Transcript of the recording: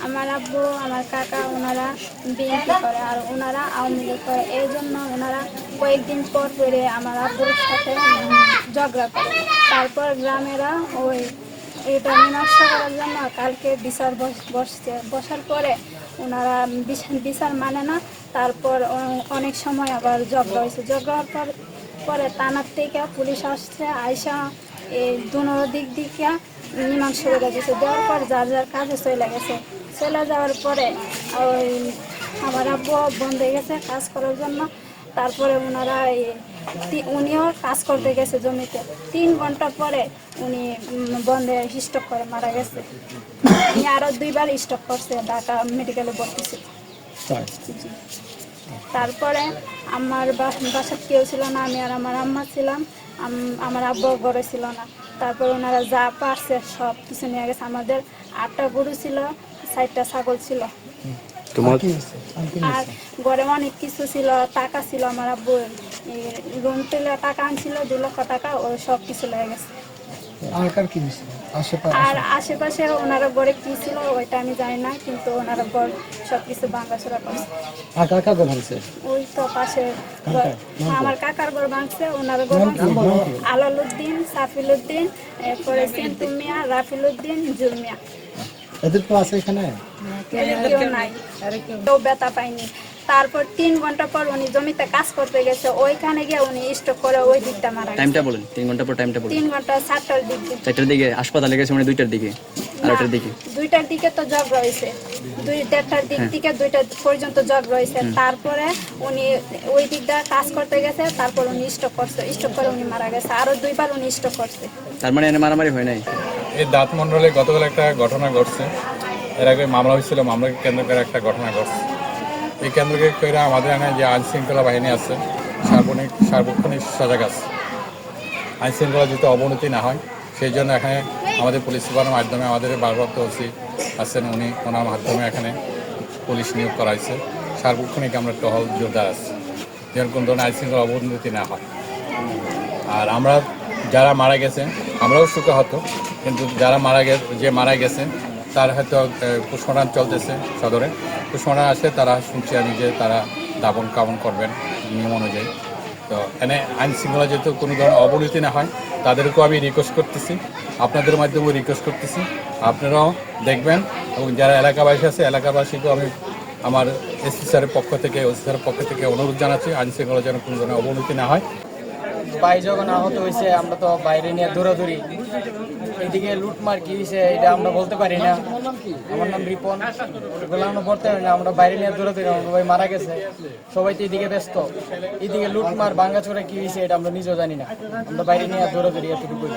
আমার আব্বু, আমার কাকা, ওনারা বিএনপি করে আর ওনারা আওয়ামী লীগ করে। এই জন্য ওনারা কয়েকদিন পর পরে আমার আব্বুর সাথে ঝগড়া করে। তারপর গ্রামেরা ওই এটা মীমাংসা করার জন্য কালকে বিচার বস- বসছে। বসার পরে ওনারা বিচার মানে না, তারপর অনেক সময় আবার ঝগড়া হয়েছে। ঝগড়া হওয়ার পর থানার থেকে পুলিশ আসছে, আইসা এই দুনো দিক দিকে মীমাংসা করে দিয়েছে দেওয়ার পর যার যার কাজে চলে গেছে। চলে যাওয়ার পরে ওই আমার আব্বু বন্ধ হয়ে গেছে কাজ করার জন্য। তারপরে ওনারা এই উনিও কাজ করতে গেছে জমিতে। তিন ঘণ্টা পরে উনি বন্ধে স্টক করে মারা গেছে। উনি আরও দুইবার স্টক করছে ঢাকা মেডিকেলে ভর্তি ছিল। তারপরে আমার বাসার কেউ ছিল না আমি আর আমার আম্মা ছিলাম। আমার আব্বু ঘরে ছিল না। তারপর ওনারা যা পারছে সব কিছু নিয়ে গেছে। আমাদের আটটা গরু ছিল ষাটটা ছাগল ছিল। তোমার আর গড়ে ঘরে অনেক কিছু ছিল টাকা ছিল আমার আব্বু। লোন তুলে টাকা আনছিল দু লক্ষ টাকা ও সব কিছু লেগে গেছে। আর কার কি আর আশেপাশে ওনারা ঘরে কি ছিল ওইটা আমি জানি না কিন্তু ওনারা ঘর সব কিছু ভাঙাচোরা করছে। আর কার কথা ওই তো পাশে আমার কাকার ঘর ভাঙছে ওনার কি? ভাঙছে। নাম কি? এরপরে সিন্টু মিয়া রাফিলুদ্দিন জুল মিয়া এদের তো আছে এখানে? কেউ নাই। কেউ ব্যথা পায়নি। তারপর তিন ঘণ্টা পর উনি জমিতে কাজ করতে গেছে ওইখানে গিয়ে উনি স্টক করে ওই দিকটা মারা টাইমটা বলেন তিন ঘণ্টা পর টাইমটা বলেন। তিন ঘণ্টা সাতটার দিক চারটার দিকে হাসপাতালে গেছে মানে দুইটার দিকে আর ওটার দিকে। দুইটার দিকে তো জব রয়েছে। দুই দেড়টার দিক থেকে দুইটা পর্যন্ত জব রয়েছে। তারপরে উনি ওই দিকটা কাজ করতে গেছে তারপর উনি স্টক করছে স্টক করে উনি মারা গেছে। আরও দুইবার উনি স্টক করছে। তার মানে এনে মারামারি হয় নাই? এই দাঁত মণ্ডলে গতকাল একটা ঘটনা ঘটছে। এর আগে মামলা হয়েছিল মামলাকে কেন্দ্র করে একটা ঘটনা ঘটছে। এই কেন্দ্রকে করে আমাদের এখানে যে আইন শৃঙ্খলা বাহিনী আছে, সার্বনিক সার্বক্ষণিক সজাগ আছে। আইন শৃঙ্খলা যাতে অবনতি না হয়, সেই জন্য এখানে আমাদের পুলিশ সুপারের মাধ্যমে আমাদের ভারপ্রাপ্ত ওসি আছেন উনি, ওনার মাধ্যমে এখানে পুলিশ নিয়োগ করা হয়েছে। সার্বক্ষণিক আমরা টহল জোরদার আছে, যেন কোনো ধরনের আইন শৃঙ্খলা অবনতি না হয়। আর আমরা যারা মারা গেছেন, আমরাও সুখাহত কিন্তু যারা মারা গে যে মারা গেছে তার হয়তো পুষ্পনান চলতেছে সদরে। পুষ্পনান আসলে তারা শুনছি আমি যে তারা দাবন কামন করবেন নিয়ম অনুযায়ী। তো এনে আইন শৃঙ্খলা যেহেতু কোনো ধরনের অবনতি না হয়, তাদেরকেও আমি রিকোয়েস্ট করতেছি। আপনাদের মাধ্যমেও রিকোয়েস্ট করতেছি। আপনারাও দেখবেন এবং যারা এলাকাবাসী আছে, এলাকাবাসীকেও আমি আমার এসপি স্যারের পক্ষ থেকে ওসি স্যারের পক্ষ থেকে অনুরোধ জানাচ্ছি, আইন শৃঙ্খলা যেন কোনো ধরনের অবনতি না হয়। ভাই যখন আহত হয়েছে, আমরা তো বাইরে নিয়ে দৌড়াদৌড়ি। এদিকে লুটমার কি হয়েছে এটা আমরা বলতে পারি না। আমার নাম রিপন। ওগুলো আমরা বলতে পারি না আমরা বাইরে নিয়ে দূরে দূরে ভাই মারা গেছে। সবাই তো এদিকে ব্যস্ত। এদিকে লুটমার ভাঙ্গাচোরা কি হয়েছে এটা আমরা নিজেও জানি না। আমরা বাইরে নিয়ে দৌড়াদৌড়ি এতটুকুই।